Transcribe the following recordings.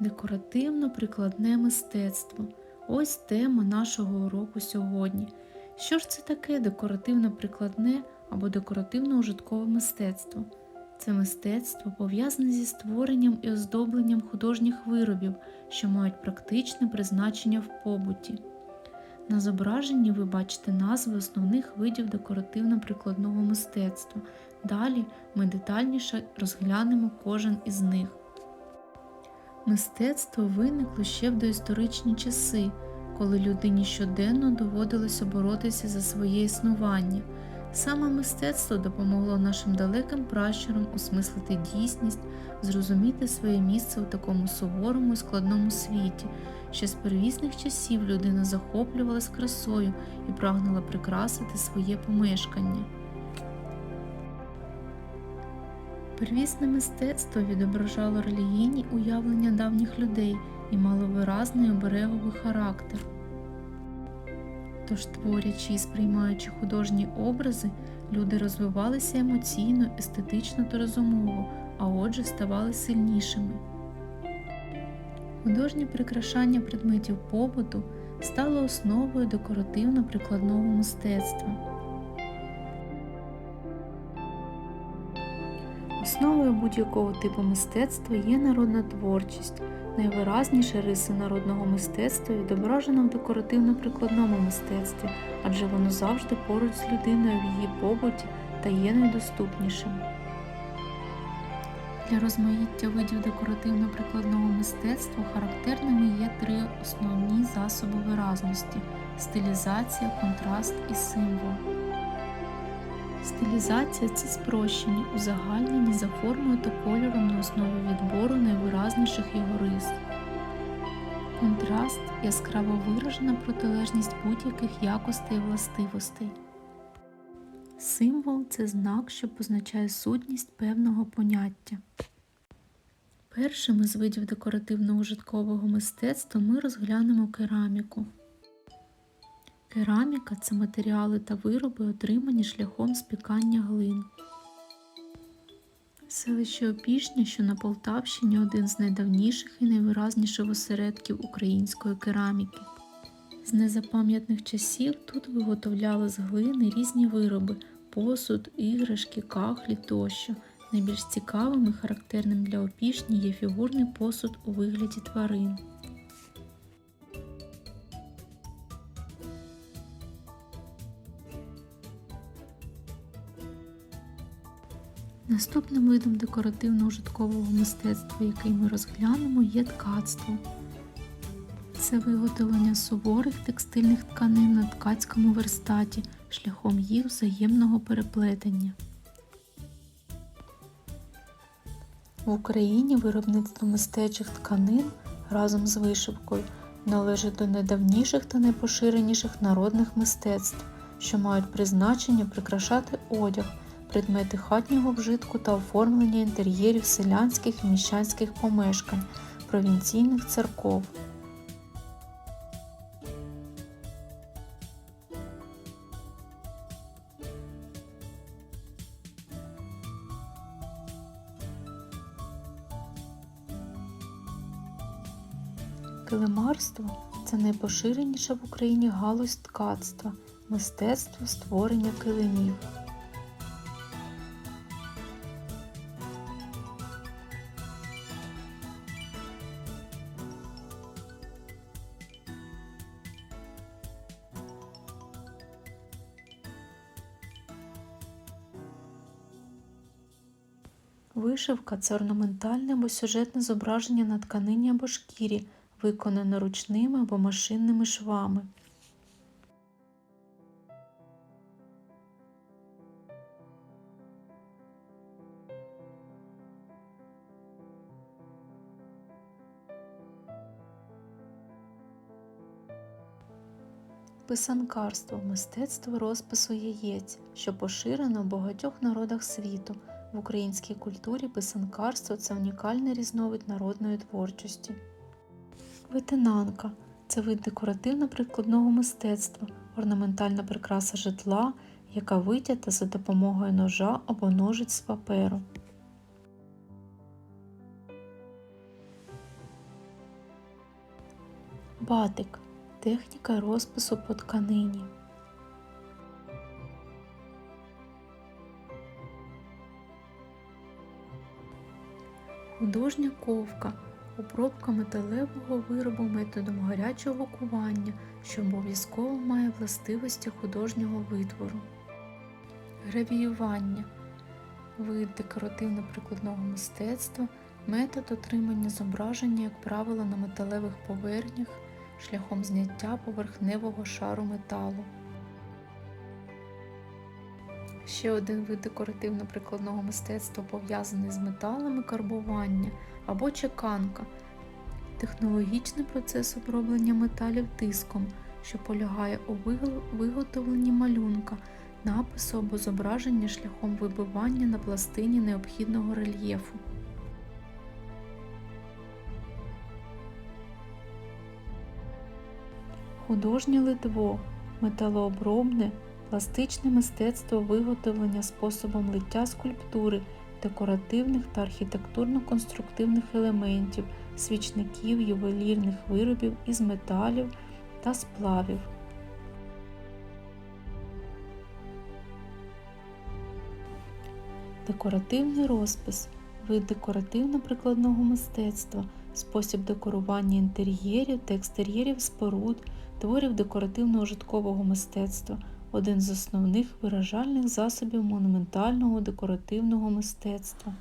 Декоративно-прикладне мистецтво. Ось тема нашого уроку сьогодні. Що ж це таке декоративно-прикладне або декоративно-ужиткове мистецтво? Це мистецтво пов'язане зі створенням і оздобленням художніх виробів, що мають практичне призначення в побуті. На зображенні ви бачите назви основних видів декоративно-прикладного мистецтва. Далі ми детальніше розглянемо кожен із них. Мистецтво виникло ще в доісторичні часи, коли людині щоденно доводилося боротися за своє існування. Саме мистецтво допомогло нашим далеким пращурам осмислити дійсність, зрозуміти своє місце у такому суворому і складному світі. Ще з первісних часів людина захоплювалась красою і прагнула прикрасити своє помешкання. Первісне мистецтво відображало релігійні уявлення давніх людей і мало виразний обереговий характер. Тож, творячи і сприймаючи художні образи, люди розвивалися емоційно, естетично та розумово, а отже ставали сильнішими. Художнє прикрашання предметів побуту стало основою декоративно-прикладного мистецтва. Основою будь-якого типу мистецтва є народна творчість. Найвиразніше риси народного мистецтва відображено в декоративно-прикладному мистецтві, адже воно завжди поруч з людиною в її побуті та є найдоступнішим. Для розмаїття видів декоративно-прикладного мистецтва характерними є три основні засоби виразності стилізація, контраст і символ. Стилізація це спрощення, узагальнені за формою та кольором на основі відбору найвиразніших його рис. Контраст яскраво виражена протилежність будь-яких якостей і властивостей. Символ це знак, що позначає сутність певного поняття. Першим із видів декоративно-ужиткового мистецтва ми розглянемо кераміку. Кераміка це матеріали та вироби, отримані шляхом спікання глин. Селище Опішня, що на Полтавщині, один з найдавніших і найвиразніших осередків української кераміки. З незапам'ятних часів тут виготовляли з глини різні вироби посуд, іграшки, кахлі тощо. Найбільш цікавим і характерним для опішні є фігурний посуд у вигляді тварин. Наступним видом декоративно-ужиткового мистецтва, який ми розглянемо, є ткацтво. Це виготовлення суворих текстильних тканин на ткацькому верстаті шляхом їх взаємного переплетення. В Україні виробництво мистечих тканин разом з вишивкою належить до найдавніших та найпоширеніших народних мистецтв, що мають призначення прикрашати одяг, предмети хатнього вжитку та оформлення інтер'єрів селянських і міщанських помешкань, провінційних церков. Килимарство це найпоширеніша в Україні галузь ткацтва, мистецтво створення килимів. Вишивка це орнаментальне або сюжетне зображення на тканині або шкірі, виконане ручними або машинними швами. Писанкарство мистецтво розпису яєць, що поширено в багатьох народах світу. В українській культурі писанкарство це унікальний різновид народної творчості. Ветенанка це вид декоративно-прикладного мистецтва, орнаментальна прикраса житла, яка витята за допомогою ножа або ножиць з паперу. Батик техніка розпису по тканині. Художня ковка обробка металевого виробу методом гарячого кування, що обов'язково має властивості художнього витвору. Гравіювання вид декоративно-прикладного мистецтва, метод отримання зображення, як правило, на металевих поверхнях шляхом зняття поверхневого шару металу. Ще один вид декоративно-прикладного мистецтва пов'язаний з металами карбування або чеканка технологічний процес оброблення металів тиском, що полягає у виготовленні малюнка, напису або зображення шляхом вибивання на пластині необхідного рельєфу. Художнє литво металообробне, пластичне мистецтво виготовлення способом лиття скульптури, декоративних та архітектурно-конструктивних елементів, свічників, ювелірних виробів із металів та сплавів. Декоративний розпис вид декоративно-прикладного мистецтва, спосіб декорування інтер'єрів та екстер'єрів споруд, творів декоративно-ужиткового мистецтва, один з основних виражальних засобів монументального декоративного мистецтва.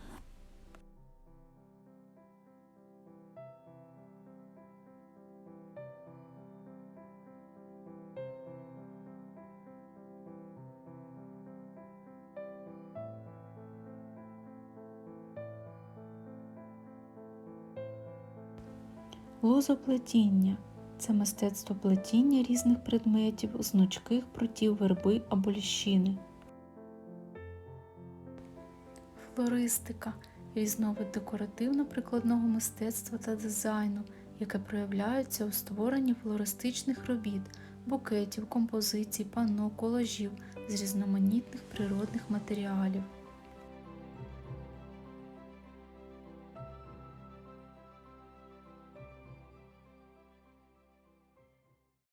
Лозоплетіння це мистецтво плетіння різних предметів з гнучких прутів верби або ліщини. Флористика різновид декоративно-прикладного мистецтва та дизайну, яке проявляється у створенні флористичних робіт, букетів, композицій, панно, колажів з різноманітних природних матеріалів.